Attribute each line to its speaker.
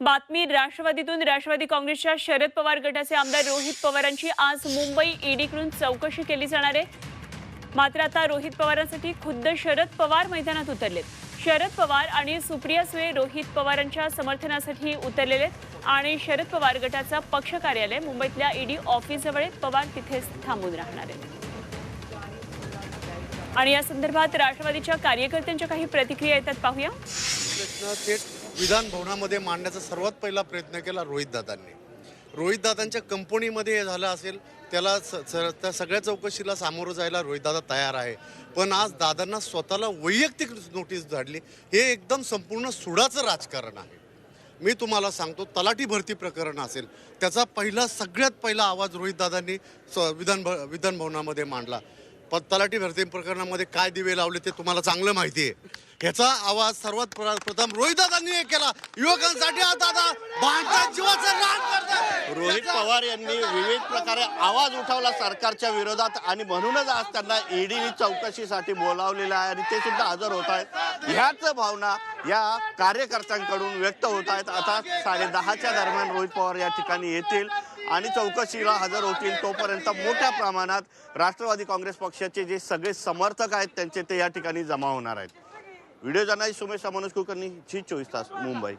Speaker 1: बातमी राष्ट्रवादीतून राष्ट्रवादी काँग्रेसच्या शरद पवार गटाचे आमदार रोहित पवारांची आज मुंबई ईडीकडून चौकशी केली जाणार आहे. मात्र आता रोहित पवारांसाठी खुद्द शरद पवार मैदानात उतरलेत. शरद पवार आणि सुप्रिया सुळे रोहित पवारांच्या समर्थनासाठी उतरलेले आहेत आणि शरद पवार गटाचा पक्ष कार्यालय मुंबईतल्या ईडी ऑफिसजवळ पवार तिथेच थांबून राहणार आहेत. आणि या संदर्भात राष्ट्रवादीच्या कार्यकर्त्यांच्या काही प्रतिक्रिया येतात पाहूया.
Speaker 2: थेट विधान भवनामध्ये मांडण्याचा सर्वात पहिला प्रयत्न केला रोहितदादांनी रोहितदादांच्या कंपनीमध्ये हे झालं असेल त्याला स- त्या सगळ्या चौकशीला सामोरं जायला रोहितदादा तयार आहे. पण आज दादांना स्वतःला वैयक्तिक नोटीस धाडली हे एकदम संपूर्ण सुडाचं राजकारण आहे. मी तुम्हाला सांगतो तलाठी भरती प्रकरण असेल त्याचा पहिला सगळ्यात पहिला आवाज रोहितदादांनी स- विधान भ विधानभवनामध्ये मांडला. पण तलाठी भरती प्रकरणामध्ये काय दिवे लावले ते तुम्हाला चांगलं माहिती आहे. ह्याचा आवाज सर्वात प्र- प्रथम रोहितदादांनी हे केला. युवकांसाठी दादा भांडतात जीवाचं रान करतात
Speaker 3: रोहित पवार यांनी विविध प्रकारे आवाज उठवला सरकारच्या विरोधात आणि म्हणूनच आज त्यांना ईडीने चौकशीसाठी बोलावलेलं आहे आणि ते सुद्धा हजर होत आहेत. ह्याच भावना या कार्यकर्त्यांकडून व्यक्त होत आहेत. आता साडे दहाच्या दरम्यान रोहित पवार या ठिकाणी येतील. आणि चौकशीला हजर होतील तोपर्यंत मोठ्या प्रमाणात राष्ट्रवादी काँग्रेस पक्षाचे जे सगळे समर्थक आहेत त्यांचे ते या ठिकाणी जमा होणार आहेत. व्हिडिओ जर्नलिस्ट सुमेश मनोज कुलकर्णी झी चोवीस तास मुंबई.